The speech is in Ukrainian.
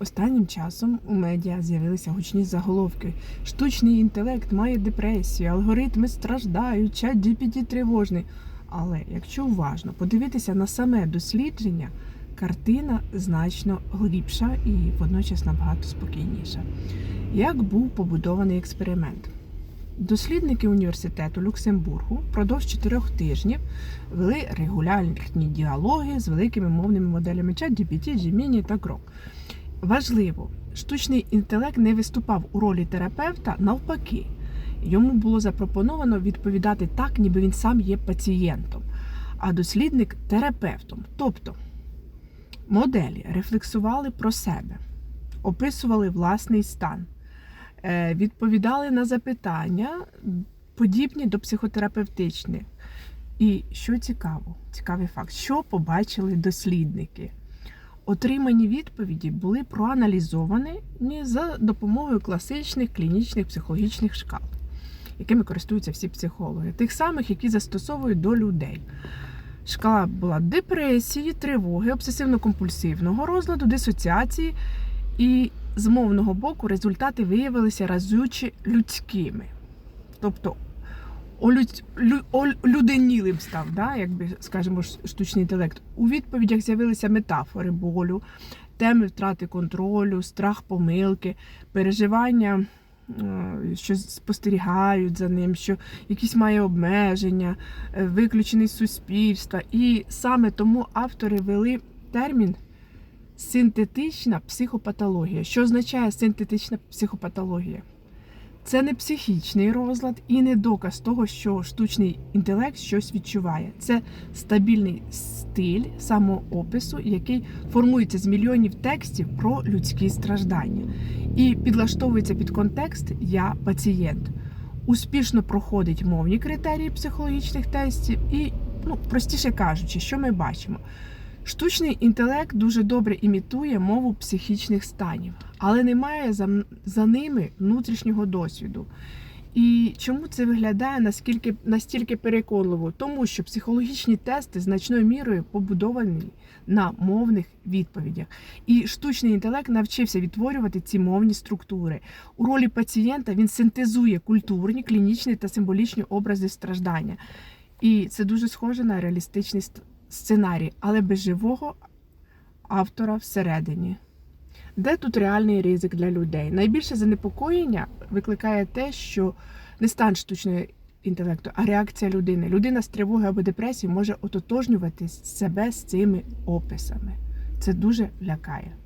Останнім часом у медіа з'явилися гучні заголовки. Штучний інтелект має депресію, алгоритми страждають, чат GPT тривожний. Але якщо уважно подивитися на саме дослідження, картина значно глибша і водночас набагато спокійніша. Як був побудований експеримент? Дослідники університету Люксембургу впродовж чотирьох тижнів вели регулярні діалоги з великими мовними моделями ChatGPT, Gemini та Grok. Важливо, штучний інтелект не виступав у ролі терапевта, навпаки. Йому було запропоновано відповідати так, ніби він сам є пацієнтом, а дослідник терапевтом. Тобто моделі рефлексували про себе, описували власний стан, е, відповідали на запитання, подібні до психотерапевтичних. І що цікаво, цікавий факт, що побачили дослідники. Отримані відповіді були проаналізовані за допомогою класичних клінічних психологічних шкал, якими користуються всі психологи, тих самих, які застосовують до людей. Шкала була депресії, тривоги, обсесивно-компульсивного розладу, дисоціації, і з мовного боку результати виявилися разюче людськими. Тобто олюденілим став, да, якби скажімо, штучний інтелект. У відповідях з'явилися метафори болю, теми втрати контролю, страх помилки, переживання, е, що спостерігають за ним, що якісь має обмеження, е, виключений з суспільства. І саме тому автори вели термін. Синтетична психопатологія. Що означає синтетична психопатологія? Це не психічний розлад і не доказ того, що штучний інтелект щось відчуває. Це стабільний стиль самоопису, який формується з мільйонів текстів про людські страждання і підлаштовується під контекст Я пацієнт. Успішно проходить мовні критерії психологічних тестів, і, ну, простіше кажучи, що ми бачимо. Штучний інтелект дуже добре імітує мову психічних станів, але не має за, за ними внутрішнього досвіду. І чому це виглядає наскільки настільки переконливо? Тому що психологічні тести значною мірою побудовані на мовних відповідях. І штучний інтелект навчився відтворювати ці мовні структури. У ролі пацієнта він синтезує культурні, клінічні та символічні образи страждання. І це дуже схоже на реалістичний сценарій, але без живого автора всередині. Де тут реальний ризик для людей? Найбільше занепокоєння викликає те, що не стан штучного інтелекту, а реакція людини. Людина з тривоги або депресії може ототожнювати себе з цими описами. Це дуже лякає.